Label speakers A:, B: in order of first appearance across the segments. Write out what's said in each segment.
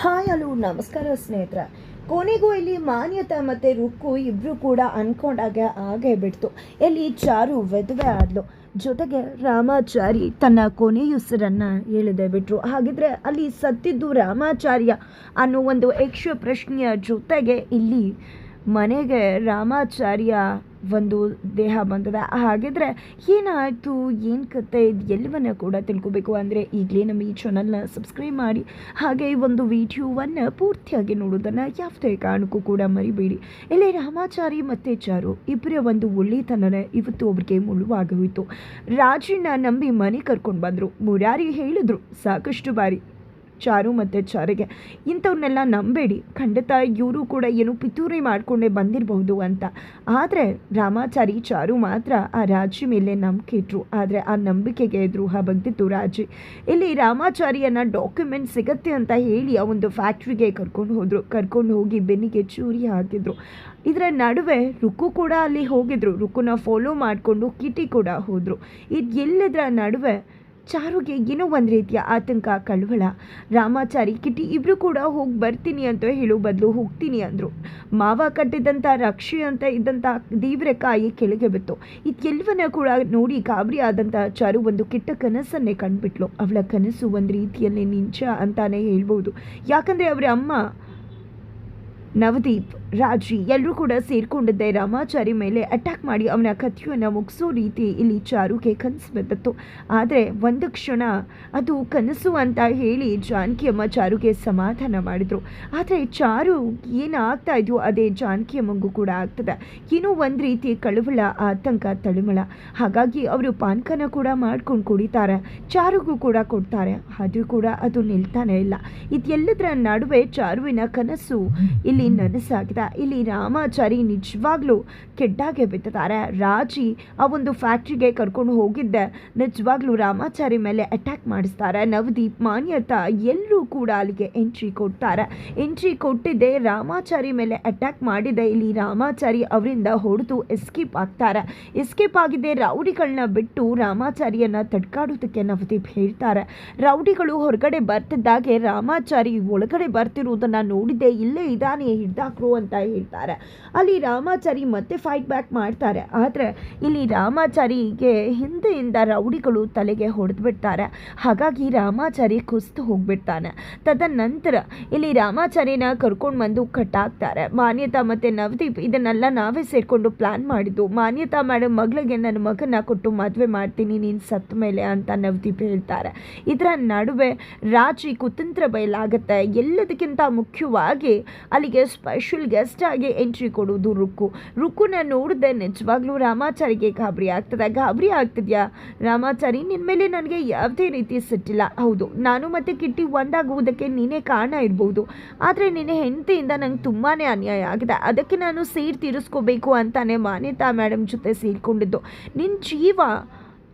A: Hi, hello, ನಮಸ್ಕಾರ ಸ್ನೇಹಿತರ. ಕೊನೆಗೂ ಇಲ್ಲಿ ಮಾನ್ಯತಾ ಮತ್ತು ರುಕ್ಕು ಇಬ್ಬರು ಕೂಡ ಅನ್ಕೊಂಡಾಗ ಆಗೇ ಬಿಡ್ತು. ಇಲ್ಲಿ ಚಾರು ವೆದುವೆ ಆದ್ಲು. ಜೊತೆಗೆ ರಾಮಾಚಾರಿ ತನ್ನ ಕೊನೆಯುಸಿರನ್ನು ಹೇಳಿದೆ ಬಿಟ್ಟರು ಹಾಗಿದ್ರೆ ಅಲ್ಲಿ ಸತ್ತಿದ್ದು ರಾಮಾಚಾರ್ಯ ಅನ್ನೋ ಒಂದು ಯಕ್ಷ ಪ್ರಶ್ನೆಯ ಜೊತೆಗೆ ಇಲ್ಲಿ ಮನೆಗೆ ರಾಮಾಚಾರ್ಯ ಒಂದು ದೇಹ ಬಂದದ. ಹಾಗಿದ್ರೆ ಏನಾಯಿತು? ಏನು ಕತೆ? ಇದು ಎಲ್ಲವನ್ನ ಕೂಡ ತಿಳ್ಕೊಬೇಕು ಅಂದರೆ ಈಗಲೇ ನಮ್ಮ ಈ ಚಾನಲ್ನ ಸಬ್ಸ್ಕ್ರೈಬ್ ಮಾಡಿ. ಹಾಗೆ ಈ ಒಂದು ವಿಡಿಯೋವನ್ನು ಪೂರ್ತಿಯಾಗಿ ನೋಡೋದನ್ನು ಯಾವುದೇ ಕಾರಣಕ್ಕೂ ಕೂಡ ಮರಿಬೇಡಿ. ಇಲ್ಲಿ ರಾಮಾಚಾರಿ ಮತ್ತು ಚಾರು ಇಬ್ಬರ ಒಂದು ಒಳ್ಳೆತನನ ಇವತ್ತು ಅವ್ರಿಗೆ ಮುಳುವಾಗೋಯಿತು ರಾಜಣ್ಣ ನಂಬಿ ಮನೆ ಕರ್ಕೊಂಡು ಬಂದರು. ಮುರಾರಿ ಹೇಳಿದ್ರು, ಸಾಕಷ್ಟು ಬಾರಿ. ಚಾರು ಮತ್ತು ಚಾರಿಗೆ. ಇಂಥವ್ರನ್ನೆಲ್ಲ ನಂಬೇಡಿ. ಖಂಡಿತ ಇವರು ಕೂಡ ಏನು ಪಿತೂರಿ ಮಾಡಿಕೊಂಡೇ ಬಂದಿರಬಹುದು ಅಂತ. ಆದರೆ ರಾಮಾಚಾರಿ ಚಾರು ಮಾತ್ರ ಆ ರಾಜಿ ಮೇಲೆ ನಂಬಿಕೆ ಇಟ್ಟರು ಆದರೆ ಆ ನಂಬಿಕೆಗೆ ದ್ರೋಹ ಬಗ್ದಿತ್ತು ರಾಜಿ ಇಲ್ಲಿ ರಾಮಾಚಾರಿಯನ್ನು ಡಾಕ್ಯುಮೆಂಟ್ ಸಿಗತ್ತೆ ಅಂತ ಹೇಳಿ ಆ ಒಂದು ಫ್ಯಾಕ್ಟ್ರಿಗೆ ಕರ್ಕೊಂಡು ಹೋದರು. ಕರ್ಕೊಂಡು ಹೋಗಿ ಬೆನ್ನಿಗೆ ಚೂರಿ ಹಾಕಿದ್ರು. ಇದರ ನಡುವೆ ರುಕು ಕೂಡ ಅಲ್ಲಿ ಹೋಗಿದ್ರು. ರುಕುನ ಫಾಲೋ ಮಾಡಿಕೊಂಡು ಕಿಟಿ ಕೂಡ ಹೋದರು. ಇದು ಎಲ್ಲದರ ನಡುವೆ ಚಾರುಗೆ ಏನೋ ಒಂದು ರೀತಿಯ ಆತಂಕ, ಕಳವಳ. ರಾಮಾಚಾರಿ, ಕಿಟಿ ಇಬ್ಬರು ಕೂಡ ಹೋಗಿ ಬರ್ತೀನಿ ಅಂತ ಹೇಳೋ ಬದಲು ಹೋಗ್ತೀನಿ ಅಂದರು. ಮಾವ ಕಟ್ಟಿದಂಥ ರಕ್ಷೆ ಅಂತ ಇದ್ದಂಥ ದೇವರ ಕಾಯಿ ಕೆಳಗೆ ಬಿತ್ತು. ಇದೆಲ್ಲವನ್ನ ಕೂಡ ನೋಡಿ ಗಾಬರಿ ಆದಂಥ ಚಾರು ಒಂದು ಕೆಟ್ಟ ಕನಸನ್ನೇ ಕಂಡುಬಿಟ್ಲು. ಅವಳ ಕನಸು ಒಂದು ರೀತಿಯಲ್ಲಿ ನಿಂಚ ಅಂತಾನೆ ಹೇಳ್ಬೋದು. ಯಾಕಂದರೆ ಅವರ ಅಮ್ಮ ನವದೀಪ್, ರಾಜಿ ಎಲ್ಲರೂ ಕೂಡ ಸೇರಿಕೊಂಡಿದ್ದೆ. ರಾಮಾಚಾರಿ ಮೇಲೆ ಅಟ್ಯಾಕ್ ಮಾಡಿ ಅವನ ಕಥೆಯನ್ನು ಮುಗಿಸೋ ರೀತಿ ಇಲ್ಲಿ ಚಾರುಗೆ ಕನಸು ಬಂದಿತ್ತು. ಆದರೆ ಒಂದು ಕ್ಷಣ ಅದು ಕನಸು ಅಂತ ಹೇಳಿ ಜಾನಕಿಯಮ್ಮ ಚಾರುಗೆ ಸಮಾಧಾನ ಮಾಡಿದರು. ಆದರೆ ಚಾರು ಏನಾಗ್ತಾ ಇದೆಯೋ ಅದೇ ಜಾನಕಿಯಮ್ಮಗೂ ಕೂಡ ಆಗ್ತದೆ. ಏನೋ ಒಂದು ರೀತಿ ಕಳವಳ, ಆತಂಕ, ತಳುಮಳ. ಹಾಗಾಗಿ ಅವರು ಪಾನಕನ ಕೂಡ ಮಾಡ್ಕೊಂಡು ಕುಡಿತಾರೆ. ಚಾರುಗೂ ಕೂಡ ಕೊಡ್ತಾರೆ. ಆದರೂ ಕೂಡ ಅದು ನಿಲ್ತಾನೆ ಇಲ್ಲ. ಇದೆಲ್ಲದರ ನಡುವೆ ಚಾರುವಿನ ಕನಸು ಇಲ್ಲಿ ನನಸಾಗಿದೆ. ಇಲ್ಲಿ ರಾಮಾಚಾರಿ ನಿಜವಾಗ್ಲೂ ಕೆಡ್ಡಾಗೆ ಬಿತ್ತಿದ್ದಾರೆ ರಾಜಿ ಆ ಒಂದು ಫ್ಯಾಕ್ಟ್ರಿಗೆ ಕರ್ಕೊಂಡು ಹೋಗಿದ್ದೆ. ನಿಜವಾಗ್ಲೂ ರಾಮಾಚಾರಿ ಮೇಲೆ ಅಟ್ಯಾಕ್ ಮಾಡಿಸ್ತಾರೆ. ನವದೀಪ್ ಮಾನ್ಯತಾ ಎಲ್ಲರೂ ಕೂಡ ಅಲ್ಲಿಗೆ ಎಂಟ್ರಿ ಕೊಡ್ತಾರೆ. ಎಂಟ್ರಿ ಕೊಟ್ಟಿದ್ದೆ ರಾಮಾಚಾರಿ ಮೇಲೆ ಅಟ್ಯಾಕ್ ಮಾಡಿದೆ. ಇಲ್ಲಿ ರಾಮಾಚಾರಿ ಅವರಿಂದ ಹೊಡೆದು ಎಸ್ಕೇಪ್ ಆಗ್ತಾರೆ. ಎಸ್ಕೇಪ್ ಆಗಿದ್ದೆ ರೌಡಿಗಳನ್ನ ಬಿಟ್ಟು ರಾಮಾಚಾರಿಯನ್ನು ತಡ್ಕಾಡೋದಕ್ಕೆ ನವದೀಪ್ ಹೇಳ್ತಾರೆ. ರೌಡಿಗಳು ಹೊರಗಡೆ ಬರ್ತಿದ್ದಾಗೆ ರಾಮಾಚಾರಿ ಒಳಗಡೆ ಬರ್ತಿರೋದನ್ನ ನೋಡಿದೆ ಇಲ್ಲೇ ಇದ್ದಾನೆ. ಹಿಡ್ದಾಕ್ರು ಅಂತ ಹೇಳ್ತಾರೆ. ಅಲ್ಲಿ ರಾಮಾಚಾರಿ ಮತ್ತೆ ಫೈಟ್ ಬ್ಯಾಕ್ ಮಾಡ್ತಾರೆ. ಆದರೆ ಇಲ್ಲಿ ರಾಮಾಚಾರಿಗೆ ಹಿಂದೆಯಿಂದ ರೌಡಿಗಳು ತಲೆಗೆ ಹೊಡೆದು ಬಿಡ್ತಾರೆ ಹಾಗಾಗಿ ರಾಮಾಚಾರಿ ಕುಸ್ತು ಹೋಗ್ಬಿಡ್ತಾನೆ. ತದನಂತರ ಇಲ್ಲಿ ರಾಮಾಚಾರಿನ ಕರ್ಕೊಂಡು ಬಂದು ಕಟ್ಟಾಕ್ತಾರೆ. ಮಾನ್ಯತಾ ಮತ್ತು ನವದೀಪ್ ಇದನ್ನೆಲ್ಲ ನಾವೇ ಸೇರಿಕೊಂಡು ಪ್ಲ್ಯಾನ್ ಮಾಡಿದ್ದು. ಮಾನ್ಯತಾ ಮೇಡಮ್ ಮಗಳಿಗೆ ನನ್ನ ಮಗನ ಕೊಟ್ಟು ಮದುವೆ ಮಾಡ್ತೀನಿ, ನೀನು ಸತ್ತ ಮೇಲೆ ಅಂತ ನವದೀಪ್ ಹೇಳ್ತಾರೆ. ಇದರ ನಡುವೆ ರಾಜಿ ಕುತಂತ್ರ ಬಯಲಾಗುತ್ತೆ. ಎಲ್ಲದಕ್ಕಿಂತ ಮುಖ್ಯವಾಗಿ ಅಲ್ಲಿಗೆ ಸ್ಪೆಷಲ್ ಗೆಸ್ಟ್ ಆಗಿ ಎಂಟ್ರಿ ಕೊಡೋದು ರುಕ್ಕು. ರುಕ್ಕುನ ನೋಡಿದೆ ನಿಜವಾಗ್ಲೂ ರಾಮಾಚಾರಿಗೆ ಗಾಬರಿ ಆಗ್ತದೆ? ಗಾಬರಿ ಆಗ್ತಿದ್ಯಾ? ರಾಮಾಚಾರಿ ನಿನ್ನ ಮೇಲೆ ನನಗೆ ಯಾವುದೇ ರೀತಿ ಸಿಟ್ಟಿಲ್ಲ. ಹೌದು, ನಾನು ಮತ್ತೆ ಕಿಟ್ಟಿ ಒಂದಾಗುವುದಕ್ಕೆ ನೀನೇ ಕಾರಣ ಇರ್ಬೋದು. ಆದರೆ ನಿನ್ನ ಹೆಂಡತಿಯಿಂದ ನಂಗೆ ತುಂಬಾ ಅನ್ಯಾಯ ಆಗಿದೆ. ಅದಕ್ಕೆ ನಾನು ಸೇರ್ ತೀರಿಸ್ಕೋಬೇಕು ಅಂತಾನೆ ಮಾನ್ಯತಾ ಮೇಡಮ್ ಜೊತೆ ಸೇರಿಕೊಂಡಿದ್ದು. ನಿನ್ನ ಜೀವ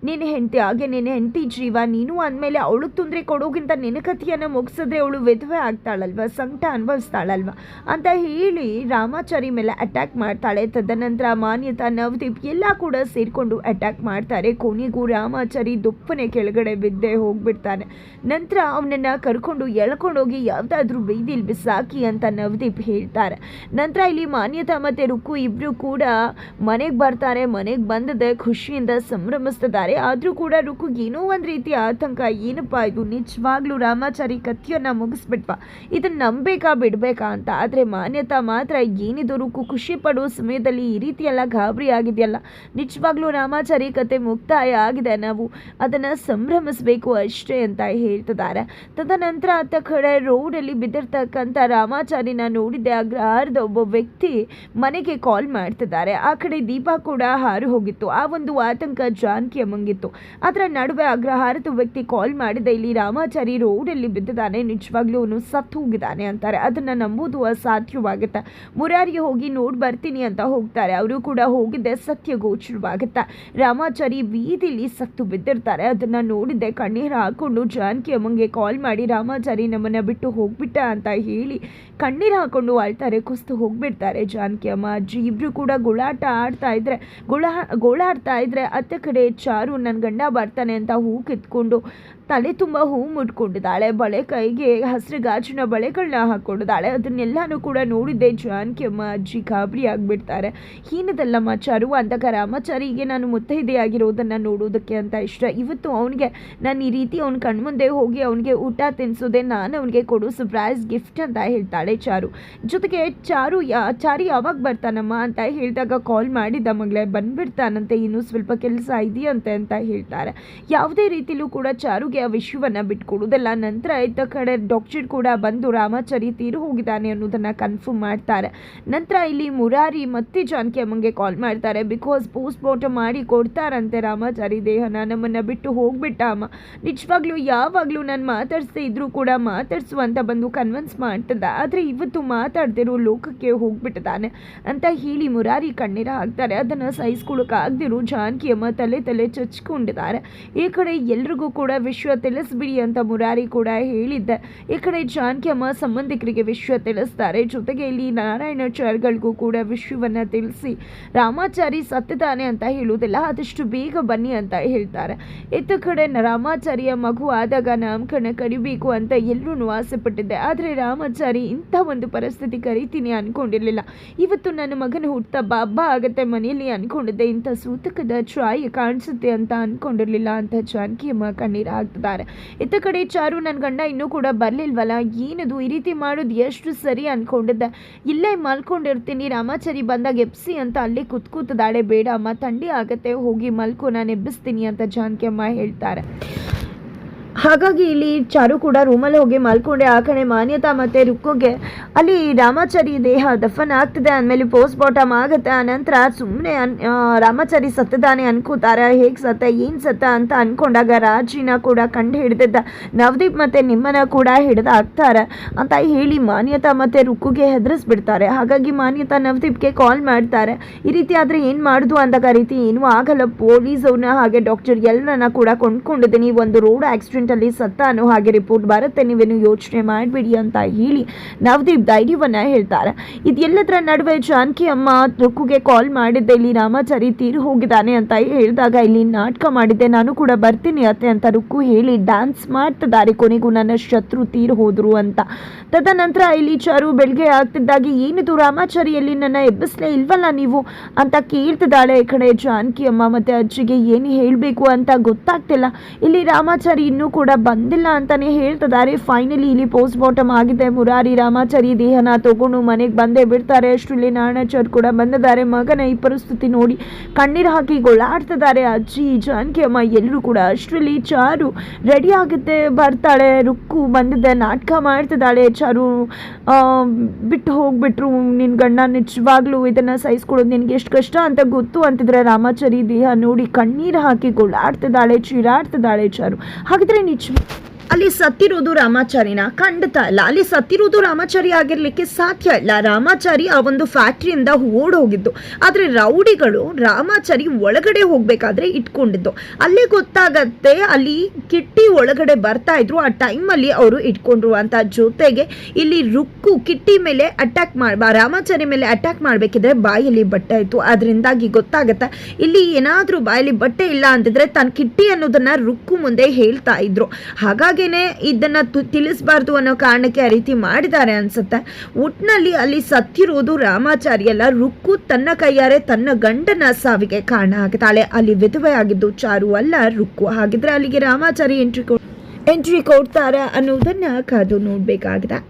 A: ನಿನ್ನ ಹೆಂಡತಿ, ಹಾಗೆ ನಿನ್ನ ಹೆಂಡತಿ ಜೀವ, ನೀನು ಅಂದಮೇಲೆ ಅವಳಿಗೆ ತೊಂದರೆ ಕೊಡೋಗಿಂತ ನಿನ್ನ ಕಥೆಯನ್ನು ಮುಗಿಸಿದ್ರೆ ಅವಳು ವಿಧವೆ ಆಗ್ತಾಳಲ್ವ, ಸಂಕಟ ಅನುಭವಿಸ್ತಾಳಲ್ವ? ಅಂತ ಹೇಳಿ ರಾಮಾಚಾರಿ ಮೇಲೆ ಅಟ್ಯಾಕ್ ಮಾಡ್ತಾಳೆ. ತದನಂತರ ಮಾನ್ಯತಾ, ನವದೀಪ್ ಎಲ್ಲ ಕೂಡ ಸೇರಿಕೊಂಡು ಅಟ್ಯಾಕ್ ಮಾಡ್ತಾರೆ. ಕೊನೆಗೂ ರಾಮಾಚಾರಿ ದುಪ್ಪನೆ ಕೆಳಗಡೆ ಬಿದ್ದೆ ಹೋಗ್ಬಿಡ್ತಾನೆ. ನಂತರ ಅವನನ್ನು ಕರ್ಕೊಂಡು ಎಳ್ಕೊಂಡೋಗಿ ಯಾವುದಾದ್ರೂ ಬೀದಿಲಿ ಬಿಸಾಕಿ ಅಂತ ನವದೀಪ್ ಹೇಳ್ತಾರೆ. ನಂತರ ಇಲ್ಲಿ ಮಾನ್ಯತಾ ಮತ್ತು ರುಕ್ಕು ಇಬ್ಬರು ಕೂಡ ಮನೆಗೆ ಬರ್ತಾರೆ. ಮನೆಗೆ ಬಂದದೆ ಖುಷಿಯಿಂದ ಸಂಭ್ರಮಿಸ್ತಿದ್ದಾರೆ. ಆದರೂ ಕೂಡ ರುಕುಗ್ ಏನೋ ಒಂದು ರೀತಿಯ ಆತಂಕ. ಏನಪ್ಪ ಇದು? ನಿಜವಾಗ್ಲೂ ರಾಮಾಚಾರಿ ಕಥೆಯನ್ನು ಮುಗಿಸ್ಬಿಟ್ವಾ? ಇದನ್ನು ನಂಬೇಕಾ ಬಿಡಬೇಕಾ ಅಂತ. ಆದರೆ ಮಾನ್ಯತಾ ಮಾತ್ರ ಏನಿದು ರುಕು? ಖುಷಿ ಪಡೋ ಸಮಯದಲ್ಲಿ ಈ ರೀತಿ ಎಲ್ಲ ಗಾಬರಿ ಆಗಿದೆಯಲ್ಲ. ನಿಜವಾಗ್ಲೂ ರಾಮಾಚಾರಿ ಕತೆ ಮುಕ್ತಾಯ ಆಗಿದೆ. ನಾವು ಅದನ್ನು ಸಂಭ್ರಮಿಸಬೇಕು ಅಷ್ಟೇ ಅಂತ ಹೇಳ್ತಿದ್ದಾರೆ. ತದನಂತರ ಆತ ಕಡೆ ರೋಡಲ್ಲಿ ಬಿದ್ದಿರ್ತಕ್ಕಂಥ ರಾಮಾಚಾರಿನ ನೋಡಿದ್ದೆ. ಅಗ್ರಹಾರದ ಒಬ್ಬ ವ್ಯಕ್ತಿ ಮನೆಗೆ ಕಾಲ್ ಮಾಡ್ತಿದ್ದಾರೆ. ಆ ಕಡೆ ದೀಪ ಕೂಡ ಹಾರು ಹೋಗಿತ್ತು. ಆ ಒಂದು ಆತಂಕ ಜಾನಕಿ ಅಮ್ಮಂಗಿತ್ತು ಅದರ ನಡುವೆ ಅಗ್ರಹಾರದ ವ್ಯಕ್ತಿ ಕಾಲ್ ಮಾಡಿದ, ಇಲ್ಲಿ ರಾಮಾಚಾರಿ ರೋಡಲ್ಲಿ ಬಿದ್ದಿದ್ದಾನೆ, ನಿಜವಾಗ್ಲೂ ಅವನು ಸತ್ತು ಹೋಗಿದ್ದಾನೆ ಅಂತಾರೆ. ಅದನ್ನು ನಂಬುವುದು ಅಸಾಧ್ಯವಾಗುತ್ತೆ. ಮುರಾರಿಗೆ ಹೋಗಿ ನೋಡಿ ಬರ್ತೀನಿ ಅಂತ ಹೋಗ್ತಾರೆ. ಅವರು ಕೂಡ ಹೋಗಿದ್ದೆ ಸತ್ಯ ಗೋಚರವಾಗುತ್ತೆ ರಾಮಾಚಾರಿ ಬೀದಿಲಿ ಸತ್ತು ಬಿದ್ದಿರ್ತಾರೆ. ಅದನ್ನು ನೋಡಿದ್ದೆ, ಕಣ್ಣೀರು ಹಾಕೊಂಡು, ಜಾನಕಿ ಅಮ್ಮಂಗೆ ಕಾಲ್ ಮಾಡಿ, ರಾಮಾಚಾರಿ ನಮ್ಮನ್ನ ಬಿಟ್ಟು ಹೋಗ್ಬಿಟ್ಟ ಅಂತ ಹೇಳಿ ಕಣ್ಣೀರು ಹಾಕ್ಕೊಂಡು ಅಳ್ತಾರೆ, ಕುಸ್ತು ಹೋಗ್ಬಿಡ್ತಾರೆ. ಜಾನಕಿ ಅಮ್ಮ, ಅಜ್ಜಿ ಇಬ್ಬರು ಕೂಡ ಗುಳಾಟ ಆಡ್ತಾ ಇದ್ರೆ, ಗುಳ, ಗೋಳಾಡ್ತಾ ಇದ್ರೆ ಅತ್ತ ಕಡೆ ಚಾರು ನನ್ನ ಗಂಡ ಬರ್ತಾನೆ ಅಂತ ಹೂ ಕಿತ್ಕೊಂಡು ತಲೆ ತುಂಬ ಹೂ ಮುಟ್ಕೊಂಡಿದ್ದಾಳೆ ಬಳೆ ಕೈಗೆ ಹಸಿರು ಗಾಜಿನ ಬಳೆಗಳನ್ನ ಹಾಕ್ಕೊಂಡಿದ್ದಾಳೆ ಅದನ್ನೆಲ್ಲನೂ ಕೂಡ ನೋಡಿದ್ದೆ. ಜಾನಕಿ ಅಮ್ಮ, ಅಜ್ಜಿ ಗಾಬರಿ ಆಗಿಬಿಡ್ತಾರೆ. ಏನದಲ್ಲಮ್ಮ ಚಾರು ಅಂದಾಗ ರಾಮಾಚಾರಿಗೆ ನಾನು ಮುತ್ತೈದೆಯಾಗಿರೋದನ್ನು ನೋಡೋದಕ್ಕೆ ಅಂತ ಇಷ್ಟ. ಇವತ್ತು ಅವನಿಗೆ, ನಾನು ಈ ರೀತಿ ಅವ್ನ ಕಣ್ಮುಂದೆ ಹೋಗಿ ಅವನಿಗೆ ಊಟ ತಿನ್ನಿಸೋದೆ ನಾನು ಅವನಿಗೆ ಕೊಡು ಸರ್ಪ್ರೈಸ್ ಗಿಫ್ಟ್ ಅಂತ ಹೇಳ್ತಾಳೆ ಚಾರು. ಜೊತೆಗೆ ಚಾರು ಯಾ, ಚಾರಿ ಯಾವಾಗ ಬರ್ತಾನಮ್ಮ ಅಂತ ಹೇಳಿದಾಗ ಕಾಲ್ ಮಾಡಿದ್ದ ಮಗಳೇ, ಬಂದ್ಬಿಡ್ತಾನಂತೆ, ಇನ್ನೂ ಸ್ವಲ್ಪ ಕೆಲಸ ಇದೆಯಂತೆ ಅಂತ ಹೇಳ್ತಾರೆ. ಯಾವುದೇ ರೀತಿಲೂ ಕೂಡ ಚಾರುಗೆ ಆ ಬಿಟ್ಕೊಡೋದಿಲ್ಲ ನಂತರ ಇತ್ತ ಕಡೆ ಡಾಕ್ಟರ್ ಕೂಡ ಬಂದು ರಾಮಾಚಾರಿ ತೀರು ಹೋಗಿದ್ದಾನೆ ಅನ್ನೋದನ್ನು ಕನ್ಫರ್ಮ್ ಮಾಡ್ತಾರೆ. ನಂತರ ಇಲ್ಲಿ ಮುರಾರಿ ಮತ್ತೆ ಜಾನಕಿ ಅಮ್ಮಂಗೆ ಕಾಲ್ ಮಾಡ್ತಾರೆ. ಬಿಕಾಸ್ ಪೋಸ್ಟ್ ಮಾರ್ಟಮ್ ಮಾಡಿ ಕೊಡ್ತಾರಂತೆ ರಾಮಾಚಾರಿ ದೇಹನ. ನಮ್ಮನ್ನು ಬಿಟ್ಟು ಹೋಗ್ಬಿಟ್ಟ ಅಮ್ಮ. ನಿಜವಾಗ್ಲೂ ಯಾವಾಗಲೂ ನಾನು ಮಾತಾಡಿಸ್ದೇ ಇದ್ರೂ ಕೂಡ ಮಾತಾಡಿಸು ಅಂತ ಬಂದು ಕನ್ವಿನ್ಸ್ ಮಾಡ್ತದ. ಆದರೆ ಇವತ್ತು ಮಾತಾಡ್ತಿರೋ ಲೋಕಕ್ಕೆ ಹೋಗ್ಬಿಟ್ಟಿದ್ದಾನೆ ಅಂತ ಹೇಳಿ ಮುರಾರಿ ಕಣ್ಣೀರ ಹಾಕ್ತಾರೆ. ಅದನ್ನು ಸಹಿಸ್ಕೊಳಕ್ಕಾಗ್ದಿರೋ ಜಾನಕಿ ಅಮ್ಮ ತಲೆ ತಲೆ ಚಚ್ಕೊಂಡಿದ್ದಾರೆ. ಈ ಕಡೆ ಎಲ್ರಿಗೂ ಕೂಡ ವಿಷಯ ತಿಳಿಸ್ಬಿಡಿ ಅಂತ ಮುರಾರಿ ಕೂಡ ಹೇಳಿದ್ದೆ. ಈ ಕಡೆ ಜಾನ್ಕಿಯಮ್ಮ ಸಂಬಂಧಿಕರಿಗೆ ವಿಷಯ ತಿಳಿಸ್ತಾರೆ. ಜೊತೆಗೆ ಇಲ್ಲಿ ನಾರಾಯಣಾಚಾರ್ಯಗಳಿಗೂ ಕೂಡ ವಿಷಯವನ್ನು ತಿಳಿಸಿ. ರಾಮಾಚಾರಿ ಸತ್ತಿದ್ದಾನೆ ಅಂತ ಹೇಳುವುದಿಲ್ಲ, ಆದಷ್ಟು ಬೇಗ ಬನ್ನಿ ಅಂತ ಹೇಳ್ತಾರೆ. ಇತ್ತ ಕಡೆ ರಾಮಾಚಾರಿಯ ಮಗು ಆದಾಗ ನಾಮಕರಣ ಕಡಿಬೇಕು ಅಂತ ಎಲ್ಲರೂ ಆಸೆ ಪಟ್ಟಿದ್ದೆ ಆದರೆ ರಾಮಾಚಾರಿ ಇಂಥ ಒಂದು ಪರಿಸ್ಥಿತಿ ಕರಿತೀನಿ ಅನ್ಕೊಂಡಿರ್ಲಿಲ್ಲ. ಇವತ್ತು ನನ್ನ ಮಗನ ಹುಟ್ಟಬ್ಬ ಹಬ್ಬ ಆಗತ್ತೆ ಮನೆಯಲ್ಲಿ ಅನ್ಕೊಂಡಿದ್ದೆ. ಇಂಥ ಸೂತಕದ ಚಾಯಿ ಕಾಣಿಸುತ್ತೆ ಅಂತ ಅನ್ಕೊಂಡಿರ್ಲಿಲ್ಲ ಅಂತ ಜಾನಕಿ ಅಮ್ಮ ಕಣ್ಣೀರು ಹಾಕ್ತಿದ್ದಾರೆ ಇತ್ತ ಕಡೆ ಚಾರು ನನ್ನ ಗಂಡ ಇನ್ನೂ ಕೂಡ ಬರಲಿಲ್ವಲ್ಲ ಏನದು? ಈ ರೀತಿ ಮಾಡೋದು ಎಷ್ಟು ಸರಿ ಅಂದ್ಕೊಂಡಿದ್ದೆ ಇಲ್ಲೇ ಮಲ್ಕೊಂಡಿರ್ತೀನಿ. ರಾಮಾಚಾರಿ ಬಂದಾಗ ಎಬ್ಸಿ ಅಂತ ಅಲ್ಲೇ ಕುತ್ಕೂತದಾಳೆ ಬೇಡ ಅಮ್ಮ. ಥಂಡಿ ಆಗತ್ತೆ. ಹೋಗಿ ಮಲ್ಕೋ. ನಾನು ಎಬ್ಬಿಸ್ತೀನಿ ಅಂತ ಜಾನಕಿ ಅಮ್ಮ ಹೇಳ್ತಾರೆ. ಹಾಗಾಗಿ ಇಲ್ಲಿ ಚಾರು ಕೂಡ ರೂಮಲ್ಲಿ ಹೋಗಿ ಮಲ್ಕೊಂಡೆ. ಆ ಕಡೆ ಮಾನ್ಯತಾ ಮತ್ತೆ ರುಕ್ಕುಗೆ ಅಲ್ಲಿ ರಾಮಾಚಾರಿ ದೇಹ ದಫನ್ ಆಗ್ತದೆ ಅಂದಮೇಲೆ ಪೋಸ್ಟ್ ಬಾಟಮ್ ಆಗುತ್ತೆ. ಆ ನಂತರ ಸುಮ್ಮನೆ ಅನ್ ರಾಮಾಚಾರಿ ಸತ್ತದಾನೆ ಅನ್ಕೋತಾರೆ. ಹೇಗೆ ಸತ್ತ, ಏನು ಸತ್ತ ಅಂತ ಅಂದ್ಕೊಂಡಾಗ ರಾಜಿನ ಕೂಡ ಕಂಡು ಹಿಡಿದಿದ್ದ. ನವದೀಪ್ ಮತ್ತು ನಿಮ್ಮನ ಕೂಡ ಹಿಡಿದು ಹಾಕ್ತಾರೆ ಅಂತ ಹೇಳಿ ಮಾನ್ಯತಾ ಮತ್ತೆ ರುಕ್ಕುಗೆ ಹೆದರಿಸ್ಬಿಡ್ತಾರೆ. ಹಾಗಾಗಿ ಮಾನ್ಯತಾ ನವದೀಪ್ಗೆ ಕಾಲ್ ಮಾಡ್ತಾರೆ. ಈ ರೀತಿ ಆದರೆ ಏನು ಮಾಡೋದು ಅಂದಾಗ ರೀತಿ ಏನೂ ಆಗಲ್ಲ. ಪೊಲೀಸವ್ರನ್ನ ಹಾಗೆ ಡಾಕ್ಟರ್ ಎಲ್ಲರನ್ನ ಕೂಡ ಕೊಂಡ್ಕೊಂಡಿದ್ದೀನಿ. ಒಂದು ರೋಡ್ ಆಕ್ಸಿಡೆಂಟಲ್ಲಿ ಸತ್ತ ಅನ್ನೋ ಹಾಗೆ ರಿಪೋರ್ಟ್ ಬರುತ್ತೆ, ನೀವೇನು ಯೋಚನೆ ಮಾಡಬೇಡಿ ಅಂತ ಹೇಳಿ ನವದೀಪ್ ಧೈರ್ಯವನ್ನ ಹೇಳ್ತಾರೆ. ಇದೆಲ್ಲದರ ನಡುವೆ ಜಾನಕಿ ಅಮ್ಮ ತುಕ್ಕುಗೆ ಕಾಲ್ ಮಾಡಿದ್ದೆ, ಇಲ್ಲಿ ರಾಮಾಚಾರಿ ತೀರು ಹೋಗಿದ್ದಾನೆ ಅಂತ ಹೇಳಿದಾಗ ಇಲ್ಲಿ ನಾಟಕ ಮಾಡಿದ್ದೆ, ನಾನು ಕೂಡ ಬರ್ತೀನಿ ಅತ್ತೆ ಅಂತ ರುಕ್ಕು ಹೇಳಿ ಡ್ಯಾನ್ಸ್ ಮಾಡ್ತಿದ್ದಾರೆ, ಕೊನೆಗೂ ನನ್ನ ಶತ್ರು ತೀರು ಹೋದ್ರು ಅಂತ. ತದನಂತರ ಇಲ್ಲಿ ಚಾರು ಬೆಳಗ್ಗೆ ಆಗ್ತಿದ್ದಾಗಿ, ಏನಿದು ರಾಮಾಚಾರಿಯಲ್ಲಿ ನನ್ನ ಎಬ್ಬಿಸ್ಲೇ ಇಲ್ವಲ್ಲ ನೀವು ಅಂತ ಕೇಳ್ತಿದ್ದಾಳೆ ಈ ಕಡೆ ಜಾನಕಿ ಅಮ್ಮ ಮತ್ತೆ ಅಜ್ಜಿಗೆ, ಏನು ಹೇಳಬೇಕು ಅಂತ ಗೊತ್ತಾಗ್ತಿಲ್ಲ. ಇಲ್ಲಿ ರಾಮಾಚಾರಿ ಇನ್ನೂ ಕೂಡ ಬಂದಿಲ್ಲ ಅಂತಾನೆ ಹೇಳ್ತಿದ್ದಾರೆ ಫೈನಲಿ ಇಲ್ಲಿ ಪೋಸ್ಟ್ ಮಾರ್ಟಮ್ ಆಗಿದೆ. ಮುರಾರಿ, ರಾಮಾಚಾರಿ ದೇಹನ ತಗೊಂಡು ಮನೆಗೆ ಬಂದೇ ಬಿಡ್ತಾರೆ. ಅಷ್ಟರಲ್ಲಿ ನಾರಾಯಣಾಚಾರ್ ಕೂಡ ಬಂದಿದ್ದಾರೆ. ಮಗನ ಈ ಪರಿಸ್ಥಿತಿ ನೋಡಿ ಕಣ್ಣೀರು ಹಾಕಿ ಗೊಳಾಡ್ತಿದ್ದಾರೆ. ಅಜ್ಜಿ, ಜಾನಕಿ ಎಲ್ಲರೂ ಕೂಡ ಅಷ್ಟರಲ್ಲಿ ಚಾರು ರೆಡಿ ಆಗುತ್ತೆ. ಬರ್ತಾಳೆ, ರುಕ್ಕು ಬಂದಿದ್ದೆ ನಾಟಕ ಮಾಡ್ತಿದ್ದಾಳೆ. ಚಾರು ಬಿಟ್ಟು ಹೋಗ್ಬಿಟ್ರು. ನಿನ್ನ ಗಂಡ ನಿಜವಾಗ್ಲೂ ಇದನ್ನು ಸಹಿಸ್ಕೊಡೋದು ನಿನಗೆ ಎಷ್ಟು ಕಷ್ಟ ಅಂತ ಗೊತ್ತು ಅಂತಿದ್ರೆ ರಾಮಾಚಾರಿ, ದೇಹ ನೋಡಿ ಕಣ್ಣೀರು ಹಾಕಿ ಗೊಳಾಡ್ತಿದ್ದಾಳೆ, ಚೀರಾಡ್ತಿದ್ದಾಳೆ ಚಾರು. ಹಾಗಿದ್ರೆ Neden hiç ಅಲ್ಲಿ ಸತ್ತಿರೋದು ರಾಮಾಚಾರಿನ ಖಂಡಿತ ಅಲ್ಲ. ಅಲ್ಲಿ ಸತ್ತಿರೋದು ರಾಮಾಚಾರಿ ಆಗಿರ್ಲಿಕ್ಕೆ ಸಾಧ್ಯ ಇಲ್ಲ. ರಾಮಾಚಾರಿ ಆ ಒಂದು ಫ್ಯಾಕ್ಟ್ರಿಯಿಂದ ಓಡ್ ಹೋಗಿದ್ದು ಆದರೆ ರೌಡಿಗಳು ರಾಮಾಚಾರಿ ಒಳಗಡೆ ಹೋಗ್ಬೇಕಾದ್ರೆ ಇಟ್ಕೊಂಡಿದ್ದು. ಅಲ್ಲೇ ಗೊತ್ತಾಗತ್ತೆ, ಅಲ್ಲಿ ಕಿಟ್ಟಿ ಒಳಗಡೆ ಬರ್ತಾ ಇದ್ರು. ಆ ಟೈಮಲ್ಲಿ ಅವರು ಇಟ್ಕೊಂಡ್ರು ಅಂತ ಜೊತೆಗೆ ಇಲ್ಲಿ ರುಕ್ಕು ಕಿಟ್ಟಿ ಮೇಲೆ ಅಟ್ಯಾಕ್ ಮಾಡ ರಾಮಾಚಾರಿ ಮೇಲೆ ಅಟ್ಯಾಕ್ ಮಾಡಬೇಕಿದ್ರೆ ಬಾಯಲ್ಲಿ ಬಟ್ಟೆ ಇತ್ತು. ಅದರಿಂದಾಗಿ ಗೊತ್ತಾಗತ್ತೆ, ಇಲ್ಲಿ ಏನಾದರೂ ಬಾಯಲ್ಲಿ ಬಟ್ಟೆ ಇಲ್ಲ ಅಂತಿದ್ರೆ ತನ್ನ ಕಿಟ್ಟಿ ಅನ್ನೋದನ್ನ ರುಕ್ಕು ಮುಂದೆ ಹೇಳ್ತಾ ಇದ್ರು. ಹಾಗಾಗಿನೇ ಇದನ್ನ ತಿಳಿಸ್ಬಾರ್ದು ಅನ್ನೋ ಕಾರಣಕ್ಕೆ ಆ ರೀತಿ ಮಾಡಿದ್ದಾರೆ ಅನ್ಸುತ್ತೆ. ಒಟ್ನಲ್ಲಿ ಅಲ್ಲಿ ಸತ್ತಿರೋದು ರಾಮಾಚಾರಿ ಅಲ್ಲ. ರುಕ್ಕು ತನ್ನ ಕೈಯಾರೆ ತನ್ನ ಗಂಡನ ಸಾವಿಗೆ ಕಾರಣ ಆಗುತ್ತಾಳೆ ಅಲ್ಲಿ ವಿಧವೆ ಆಗಿದ್ದು ಚಾರು ಅಲ್ಲ, ರುಕ್ಕು. ಹಾಗಿದ್ರೆ ಅಲ್ಲಿಗೆ ರಾಮಾಚಾರಿ ಎಂಟ್ರಿ ಎಂಟ್ರಿ ಕೊಡ್ತಾರ ಅನ್ನೋದನ್ನ ಕಾದು ನೋಡ್ಬೇಕಾಗಿದೆ.